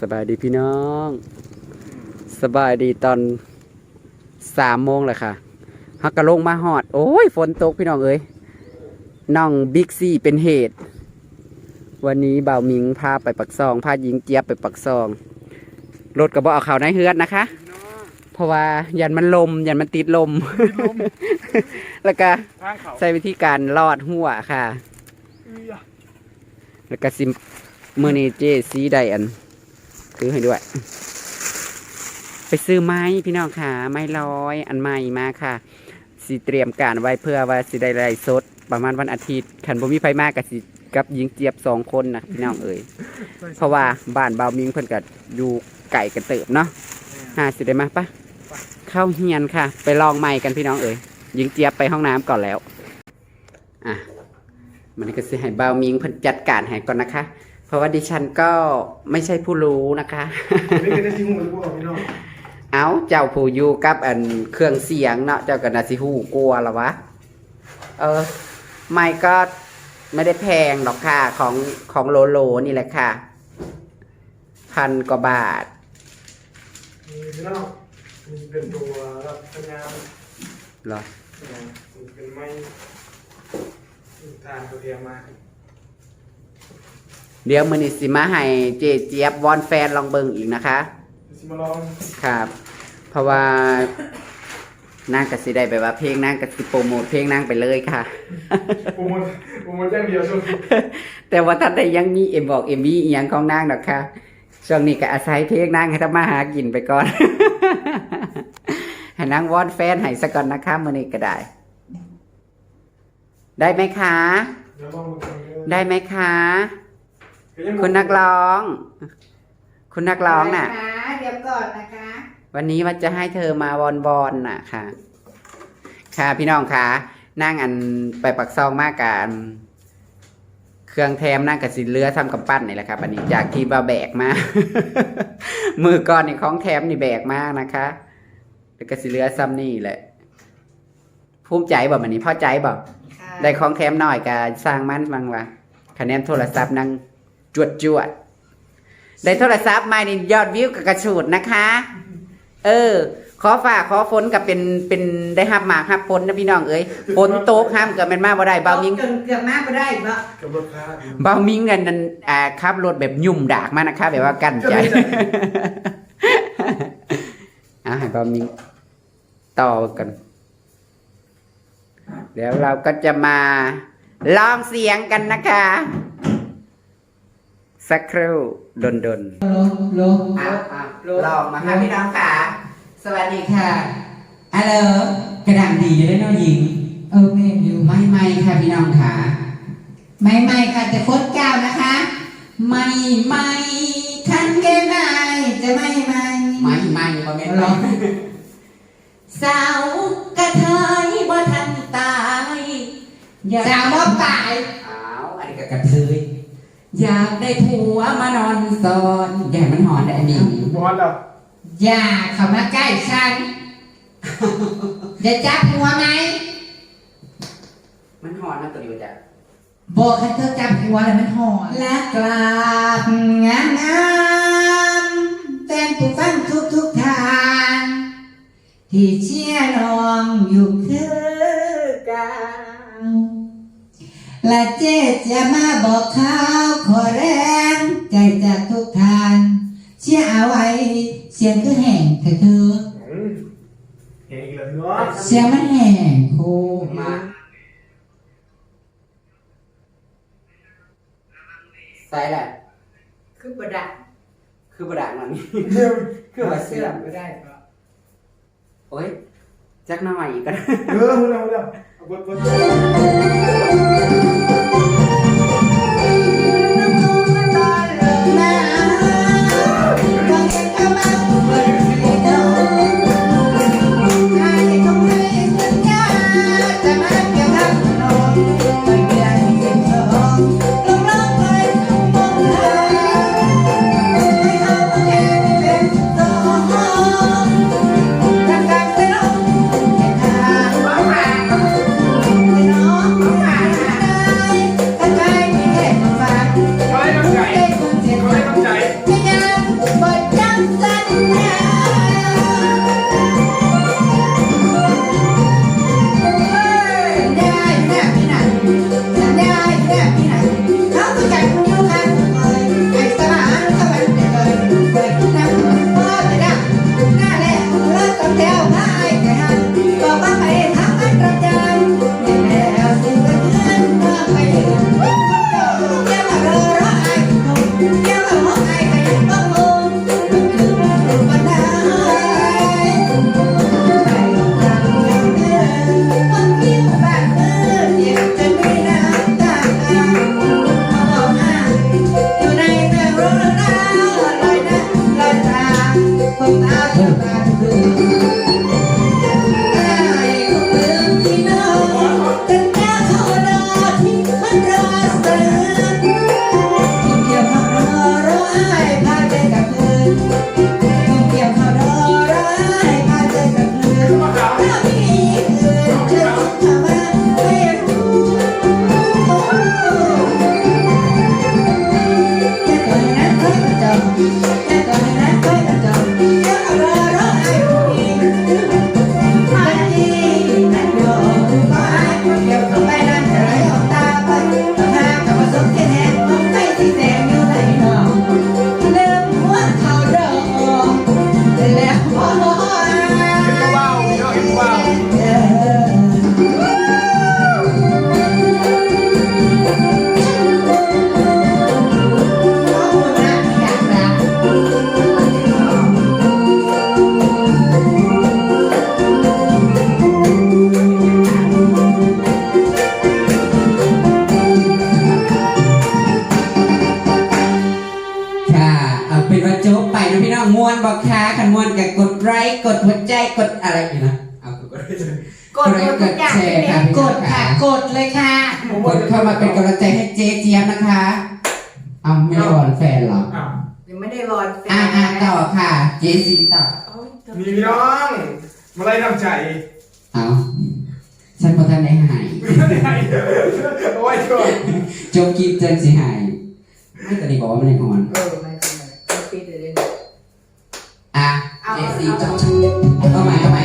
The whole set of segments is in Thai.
สบายดีพี่น้อง สบายดีตอนสามโมงเลยค่ะฮักกะลงมาหอด โอ้ย ฝนตกพี่น้องเอ้ยน้องบิ๊กซี่เป็นเหตุ วันนี้บ่าวมิงพาไปปักซอง พาหญิงเจี๊ยบไปปักซอง รถกระบอกเอาเขาในเฮือนนะคะ เพราะว่ายันมันลม ยันมันติดลม แล้วก็ทางเขาใช้วิธีการลอดหัวค่ะ แล้วก็ซิมมือนี้เจซีไดอัน ซื้อให้ด้วย ไปซื้อไม้พี่น้องค่ะ ไม้ร้อยอันใหม่มาค่ะสิเตรียมการไว้เพื่อว่าสิได้ไล่สด ประมาณวันอาทิตย์ขันบ่มีไฟมากกับสิกับหญิงเจี๊ยบสองคนนะพี่น้องเอ๋ยเพราะว่าบ้านเบาวมิงเพิ่นก็อยู่ไก่กันเติบเนาะหาสิได้มาปะเข้าเฮียนค่ะ ไปลองไม้กันพี่น้องเอ๋ยหญิงเจี๊ยบไปห้องน้ำก่อนแล้ว อะมันก็สิให้บ่าวมิงเพิ่นจัดการให้ก่อนนะคะ เพราะว่าดิฉันก็ไม่ใช่ผู้รู้นะคะ นี่ก็จะทิ้งหมดพวกพี่น้องเอาเจ้าผู้อยู่กับอันเครื่องเสียงเนาะเจ้าก็น่าสิฮู้กลัวละวะ เออ ไม่ก็ไม่ได้แพงหรอกค่ะของของโลโลนี่แหละค่ะ พันกว่าบาทนี่พี่น้องนี่เป็นตัวรับสัญญาณเหรอนี่เป็นไม้ทานตัวเดียวมา เดี๋ยวมือนี้สิมาให้เจเจี๊ยบวอนแฟนลองเบิงอีกนะคะ สิมาลองครับ เพราะว่านางกสิได้แบบว่าเพลงนางกสิโปรโมทเพลงนางไปเลยค่ะ โปรโมทโปรโมทอย่างเดียวช่วงนี้แต่ว่าท่านได้ยังมีเอ็มบอกเอ็มวีอีหยังของนางดอกค่ะ ช่วงนี้ก็อาศัยเพลงนางให้ทำมาหากินไปก่อน ให้นางวอนแฟนให้สักก่อนนะคะมื่อนี้ก็ได้ ได้ไหมคะ เดี๋ยวลองดูกันได้ไหมคะก็ยัง คุณนักร้อง คุณนักร้องน่ะได้คะเดี๋ยวก่อนนะคะ วันนี้ว่าจะให้เธอมาวอนบอนน่ะค่ะ ค่ะพี่น้องค่ะ นั่งอันไปปักซองมากกันเครื่องแถมนั่งกับสินเรือทำกับปั้นนี่แหละครับอันนี้จากที่บาแบกมา มือก่อนนี่ของแถมนี่แบกมากนะคะแล้วก็สินเรือซ้ำนี่แหละ ภูมิใจบ่มันนี้พอใจบ่ค่ะได้ของแถมหน่อยก็สร้างมันบ้างวะคะแนนโทรศัพท์นั่ง จวดจวดๆได้โทรศัพท์ใหม่นี่ยอดวิวกับกระชูดนะคะ เออ ขอฝากขอฝนกับเป็นเป็นได้หับหมากหับฝนนะพี่น้องเอ้ยฝนตกห้ามเกิดมันมาบ่ได้เบามิงเกือบเกือบมากก็ได้บ่กับรถค้าเบามิงกันนั่นอ่าขับรถแบบยุ่มดากมากนะคะ แบบว่ากั้นใจอะให้เบามิงต่อกันเดี๋ยวเราก็จะมาลองเสียงกันนะคะ สักครู่ดนดนโลๆอะอะลองมาค่ะพี่น้องค่ะ สวัสดีค่ะอะเลกระดังดีเลยเนาะหญิง เออแม่อยู่ไม่ไม่ค่ะพี่น้องค่ะ ไม่ไม่ค่ะแต่โคตรเก้านะคะ ไม่ไม่ทันแก่ไหนจะไม่ไม่ไม่ไม่บ่แม่นหรบ่อสาวกระเทยบ่ทันตายสาวบ่ตายอ้าวอันนี้ก็กระเทย อยากได้ผัวมานอนสอนอย่าให้มันหอนได้อันนี้บอลแล้วอย่าเข้ามาใกล้ฉันจะจับหัวไหมมันหอนนะตัวเดียวจ้ะบอกให้เธอจับหัวแล้วมันหอนและกราบงามงามแฟนผู้ฟังทุกทุกๆทาง ที่เชียร์น้องอยู่คือ และเจ๊จะมาบอกข่าวขอแรงใจจากทุกทานเชียร์เอาไว้เสียงคือแห่งเธอเธออืมเห็นอีกแล้วพี่น้องเสียงมันแห่งโคมาใส่แหละคือประดับคือประดังมันเดี๋ยวคือว่าเสื่อมก็ได้บ่โอ้ยจักหน่อยก็ได้เออเอาแล้วเอาแล้ว เอ ดค่ะกดเลยค่ะกดเข้ามาเป็นกำลังใจให้เจ๊เจี๊ยบนะคะเอาไม่ไวอนแฟนหรอยังไม่ได้วอนแฟนอ่าอ่าต่อค่ะ เจ๊ซีต่อมีพี่น้องมาไล่น้ำใจเอาฉันพอท่านได้หายโอ้ยโจบจบคลิปเจนสิหายไม่แต่ดีบอกว่าไม่ได้หอนเออไม่ไม่ไมปิดเลยอะเจ๊ซีจบเข้ามาเข้ามา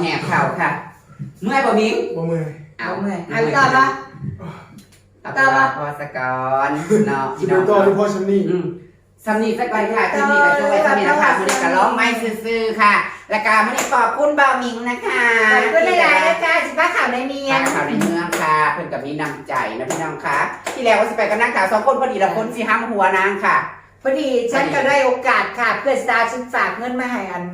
แหบเข่าแหบเข่าค่ะ เมื่อยบ่มิ้งบ่มือเอาเมื่อยเอาต่อปะเอาต่อปะพอสกอนเนาะสิดูต่อที่พ่อฉันนี่อืมสำนีสักไปค่ะสำนีกับช่วยสำนีนะคะมันนี้ก็ร้องไม่ซื่อๆค่ะ แล้วก็มันนี้ขอบคุณบ่าวมิงนะคะขอบคุณหลายๆนะจ๊ะสิบ้าข่าวในเมียทางงข่าวในเมืองค่ะ เพิ่นกับมีน้ำใจนะพี่น้องคะที่แล้วว่าสิไปกับนางข่าวสองคนพอดีละคนสิห้ามหัวนางค่ะ พอดีฉันก็ได้โอกาสค่ะ เพื่อนสตาร์ฉันฝากเงินมาให้อัน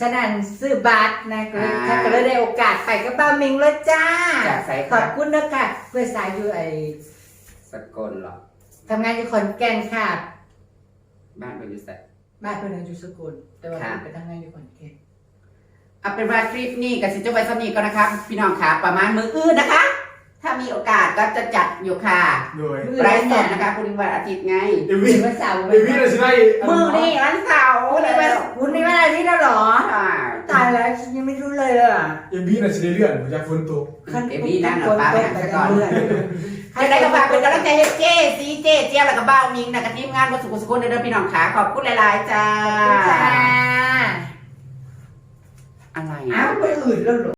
ฉันอันซื้อบัตรนะก็เลยอ่าฉันก็เลยได้โอกาสไปกับบ้ามิงแล้วจ้าจากใส่ขอบคุณนะค่ะเพื่อนสตาร์อยู่ไอสกลเหรอทำงานอยู่ขอนแก่นค่ะบ้านเป็นอยู่ใส่บ้านเพื่อนอยู่สกลแต่ว่าค่ะไปทำงานอยู่ขอนแก่น เอาเป็นว่าคลิปนี้กับสิจบไว้สำนีก็นะครับพี่น้องค่ะ ประมาณมืออื่นนะคะ ถ้ามีโอกาสก็จะจัดอยู่ค่ะโดยไลฟ์สดนะคะคุณวันอาทิตย์ไงเอวี่เป็นวันเสาร์เอวี่เราจะได้มือนี่วันเสาร์วันนี้วันวันนี้วันอะไรที่เราหรอค่ะตายแล้วฉันยังไม่รู้เลยอะเอวี่เราจะได้เลื่อนผมจะฝนตกเอวี่นั่งหลับตาไปหาซะก่อนเรื่อยจะได้กระบาเป็นกำลังใจให้เจ๊ซีเจ๊เจี๊ยบแล้วก็บ้าวมิงนะกับทีมงานวัสุกุสุกุลเด้อพี่น้องขาขอบคุณหลายๆจ้าจ้าอะไรอ้าวคนอื่นแล้วเหรอ